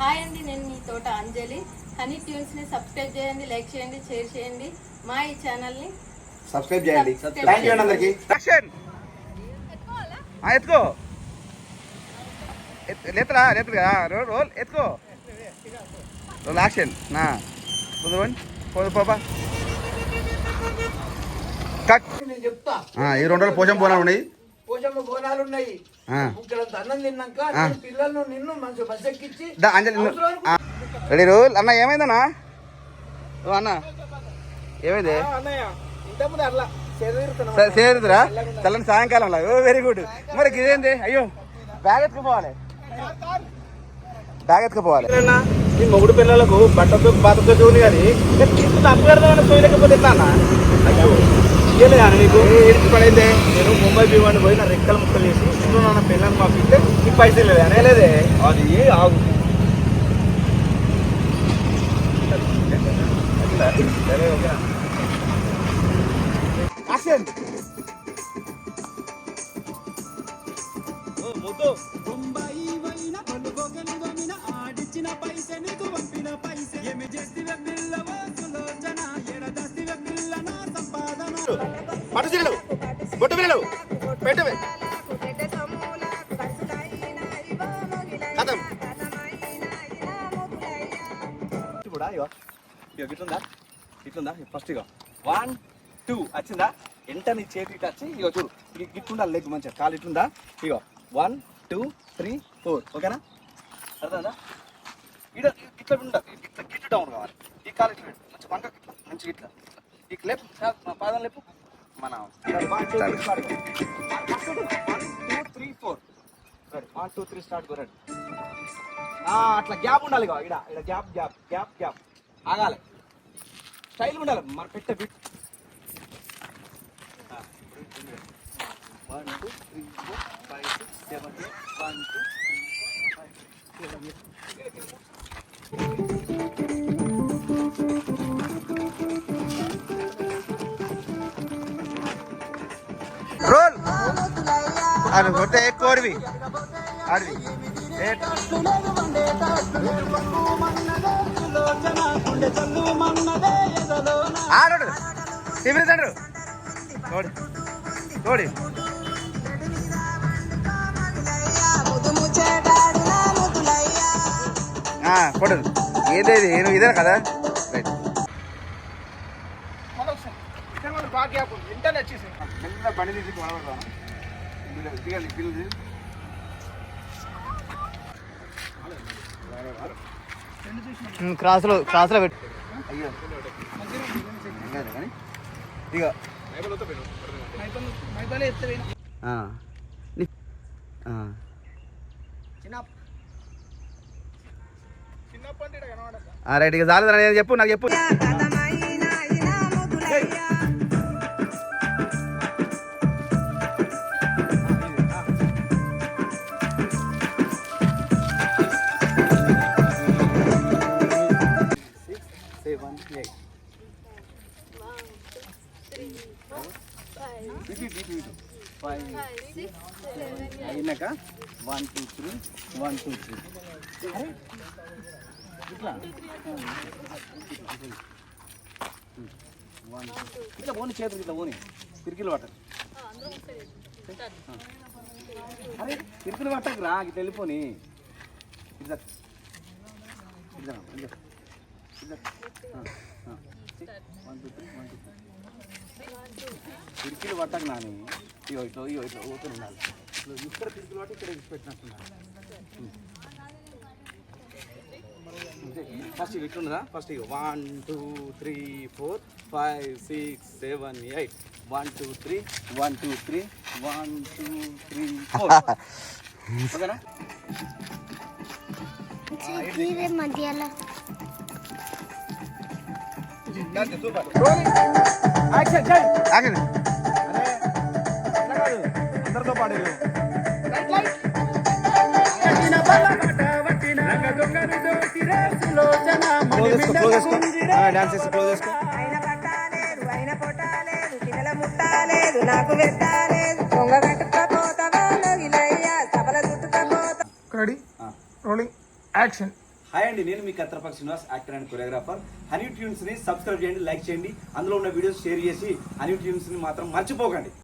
Hi అండి నేను మీ తోట అంజలి. హనీ ట్యూన్స్ని సబ్స్క్రైబ్ చేయండి లైక్ చేయండి షేర్ చేయండి. మా ఈ ఛానల్ని సబ్స్క్రైబ్ చేయండి. థ్యాంక్ యూ అండి అందరికి. ఎత్తుకో. ఎత్- లేతరా లేతుగా రోల్ రోల్ ఎత్తుకో. Roll action. నా. ముందు పోదు పోపా. కట్ నేను చెప్తా. ఆ, ఈ రెండు రోజులు పోషం పోనాలు ఉన్నాయి. పోషమ్మ బోనాలు ఉన్నాయి. ఆ. ఇక్కడ అన్నం తిన్నాక ఆ. నేను పిల్లలను నిన్ను మంచి బస్ ఎక్కించి దా అంజలి నువ్వు- అవసరం ఆ, రెడీ రోల్ అన్న ఏమైందన్నా? అన్న. ఏమైంది? అన్నయ్య ఇంతకుముందు అట్లా శరీరం సరే చేరుతురా తెల్లని సాయంకాలంలో ఓ వెరీ గుడ్ మరి ఇదేంది? అయ్యో బ్యాగ్ ఎత్తుకుపోవాలి బ్యాగ్ ఎత్తుకుపోవాలి మొగుడు పిల్లలకు బట్టతో చూని కానీ అప్పు కడదామని పోయలేకపోతే ఎట్లా అని నీకు? ఏడిచి పడైందే? నేను ముంబై భీమాన్ని పోయి నా రెక్కలు ముక్కలు చేసి ఇంట్లో నా పిల్లలు మాకు ఇస్తే నీకు పైసలు లేదు అనేలేదే? అది ఆగు. సరే ఓకే యాక్షన్ ముద్దు పట్టు చీరలు బొట్టు పిల్లలు పెట్టవే కథం. కూడా ఇగో? ఇగో ఇట్లుందా ఇట్లుందా ఫస్ట్ ఇగో. వన్ టూ వచ్చిందా? ఎంట నీ చేతికి వచ్చి ఇగో చూడు. ఇది ఇట్లుందా లెగ్ మంచిగా. కాలు ఇట్లుందా? ఇగో. వన్ టూ త్రీ ఫోర్ ఓకేనా? అర్థందా ఇట్లా ఇట్లా ఉండాలి. ఇట్లా గిట్ డౌన్ కావాలి. ఈ కాలు ఇట్లా మంచి వంక ఇట్లా మంచిగా ఇట్లా. ఈ లేపు. మా పాదం లేపు. మన two three one two three four one two three start ready అట్లా గ్యాప్ ఉండాలి ఇక ఇక్కడ ఇక్కడ గ్యాప్ గ్యాప్ గ్యాప్ గ్యాప్. ఆగాలి. స్టైల్ ఉండాలి. మన పెట్టే bit one two three four five six seven eight one two five seven అది కొట్టే ఎక్కువ అడివి అడివి ఆడు టిఫిన్ సెంటర్ తోడి తోడి కొట్టదు ఏదేది? నేను ఇదే కదా? రైట్. బాగా ఇంటర్నెట్ వచ్చేసి బండి క్రాస్లో క్రాస్లో పెట్టు అయ్యో కానీ ఇక ఆ. ని- ఆ. ఆ, రైట్ ఇక చాలు నేను చెప్పు నాకు చెప్పు ఫైవ్ అయినాక one two three one two three. ఇట్లా. వన్ ఇట్లా పోని చేతులు ఇట్లా పోని. తిరిగిలు పట్టకు అరే తిరిగిలు పట్టకు రా ఇట్లా వెళ్ళిపోని. ఇట్లా. ఇట్లా. ఇట్లా. One two three one two three. కిరికీలు పట్టకు నాని. ఇగో ఇట్లా ఇగో ఇట్లా ఊతులు ఉండాలి. ఇట్లా ఇక్కడ కిరికీలు పట్టి ఇక్కడ ఇచ్చి పెట్టినట్టున్నారు ఫస్ట్ ఇవి ఇట్లున్నదా ఫస్ట్ ఇగో one two three four five six seven eight one two three one two three one two three four ఓకేనా? మధ్యలో. ఆగండి. అందరితో పాటు. క్లోజ్ చేసుకో. క్లోజ్ చేసుకో. డాన్స్ చేసి క్లోజ్ చేసుకో రెడీ రోలింగ్ యాక్షన్ హాయ్ అండి నేను మీ కత్రపక్ Srinivas actor and choreographer. Honey ట్యూన్స్ని subscribe చేయండి లైక్ చేయండి. అందులో ఉన్న వీడియోస్ షేర్ చేసి హనీ ట్యూన్స్ని మాత్రం మర్చిపోకండి.